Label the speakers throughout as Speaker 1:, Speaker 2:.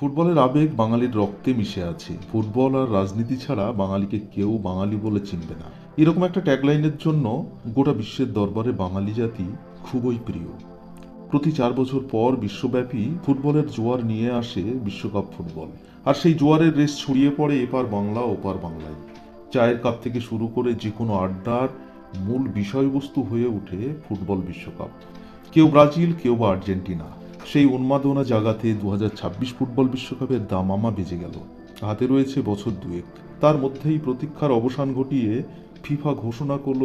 Speaker 1: ফুটবলের আবেগ বাঙালির রক্তে মিশে আছে। ফুটবল আর রাজনীতি ছাড়া বাঙালিকে কেউ বাঙালি বলে চিনবে না। এরকম একটা ট্যাগলাইনের জন্য গোটা বিশ্বের দরবারে বাঙালি জাতি খুবই প্রিয়। প্রতি চার বছর পর বিশ্বব্যাপী ফুটবলের জোয়ার নিয়ে আসে বিশ্বকাপ ফুটবল। আর সেই জোয়ারের রেস ছড়িয়ে পড়ে এপার বাংলা, ওপার বাংলায়। চায়ের কাপ থেকে শুরু করে যে কোনো আড্ডার মূল বিষয়বস্তু হয়ে ওঠে ফুটবল বিশ্বকাপ। কেউ ব্রাজিল, কেউ বা আর্জেন্টিনা। সেই উন্মাদনা জাগাতে দু হাজার ছাব্বিশ ফুটবল বিশ্বকাপের দামামা বেজে গেল। হাতে রয়েছে বছর দুয়েক। তার মধ্যেই প্রতীক্ষার অবসান ঘটিয়ে ফিফা ঘোষণা করল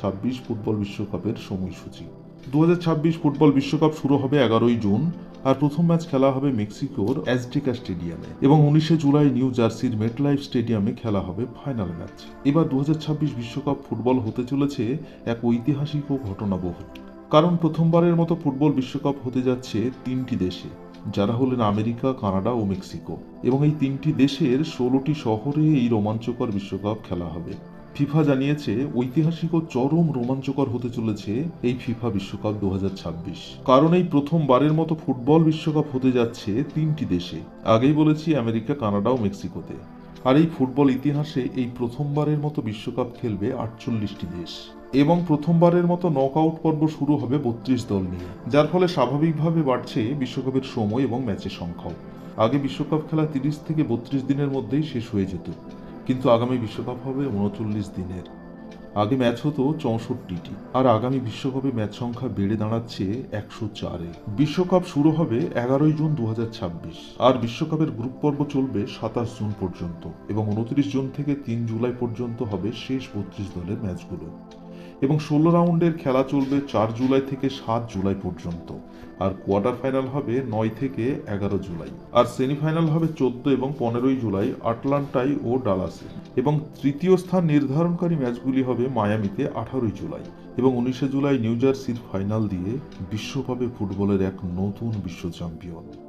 Speaker 1: ছাব্বিশ ফুটবল বিশ্বকাপের সময়সূচি। দুহাজার ছাব্বিশ ফুটবল বিশ্বকাপ শুরু হবে এগারোই জুন আর প্রথম ম্যাচ খেলা হবে মেক্সিকোর অ্যাজটেকা স্টেডিয়ামে এবং উনিশে জুলাই নিউ জার্সির মেটলাইফ স্টেডিয়ামে খেলা হবে ফাইনাল ম্যাচ। এবার দু বিশ্বকাপ ফুটবল হতে চলেছে এক ঐতিহাসিক ও ঘটনাবহ কারণ প্রথমবারের মতো ফুটবল বিশ্বকাপ হতে যাচ্ছে তিনটি দেশে, যারা হলেন আমেরিকা, কানাডা ও মেক্সিকো। এবং এই তিনটি দেশের ষোলোটি শহরে এই রোমাঞ্চকর বিশ্বকাপ খেলা হবে। ফিফা জানিয়েছে, ঐতিহাসিক ও চরম রোমাঞ্চকর হতে চলেছে এই ফিফা বিশ্বকাপ দু হাজার ছাব্বিশ। কারণ এই প্রথমবারের মতো ফুটবল বিশ্বকাপ হতে যাচ্ছে তিনটি দেশে। আগেই বলেছি, আমেরিকা, কানাডা ও মেক্সিকোতে। আর এই ফুটবল ইতিহাসে এই প্রথমবারের মতো বিশ্বকাপ খেলবে আটচল্লিশটি দেশ। এবং প্রথমবারের মতো নকআউট পর্ব শুরু হবে বত্রিশ দল নিয়ে, যার ফলে স্বাভাবিকভাবে বাড়ছে বিশ্বকাপের সময় এবং ম্যাচের সংখ্যাও। আগে বিশ্বকাপ খেলা তিরিশ থেকে বত্রিশ দিনের মধ্যেই শেষ হয়ে যেত, কিন্তু আগামী বিশ্বকাপ হবে উনচল্লিশ দিনের। আগে ম্যাচ হতো চৌষট্টিটি, আর আগামী বিশ্বকাপে ম্যাচ সংখ্যা বেড়ে দাঁড়াচ্ছে একশো চারে। বিশ্বকাপ শুরু হবে এগারোই জুন দু হাজার ছাব্বিশ, আর বিশ্বকাপের গ্রুপ পর্ব চলবে সাতাশ জুন পর্যন্ত, এবং উনত্রিশ জুন থেকে তিন জুলাই পর্যন্ত হবে শেষ বত্রিশ দলের ম্যাচগুলো। এবং ষোলো রাউন্ডের খেলা চলবে চার জুলাই থেকে সাত জুলাই পর্যন্ত, আর কোয়ার্টার ফাইনাল হবে নয় থেকে এগারো জুলাই, আর সেমিফাইনাল হবে চোদ্দ এবং পনেরোই জুলাই আটলান্টাই ও ডালাসে। এবং তৃতীয় স্থান নির্ধারণকারী ম্যাচগুলি হবে মায়ামিতে আঠারোই জুলাই এবং উনিশে জুলাই নিউ জার্সির ফাইনাল দিয়ে বিশ্ব পাবে ফুটবলের এক নতুন বিশ্ব চ্যাম্পিয়ন।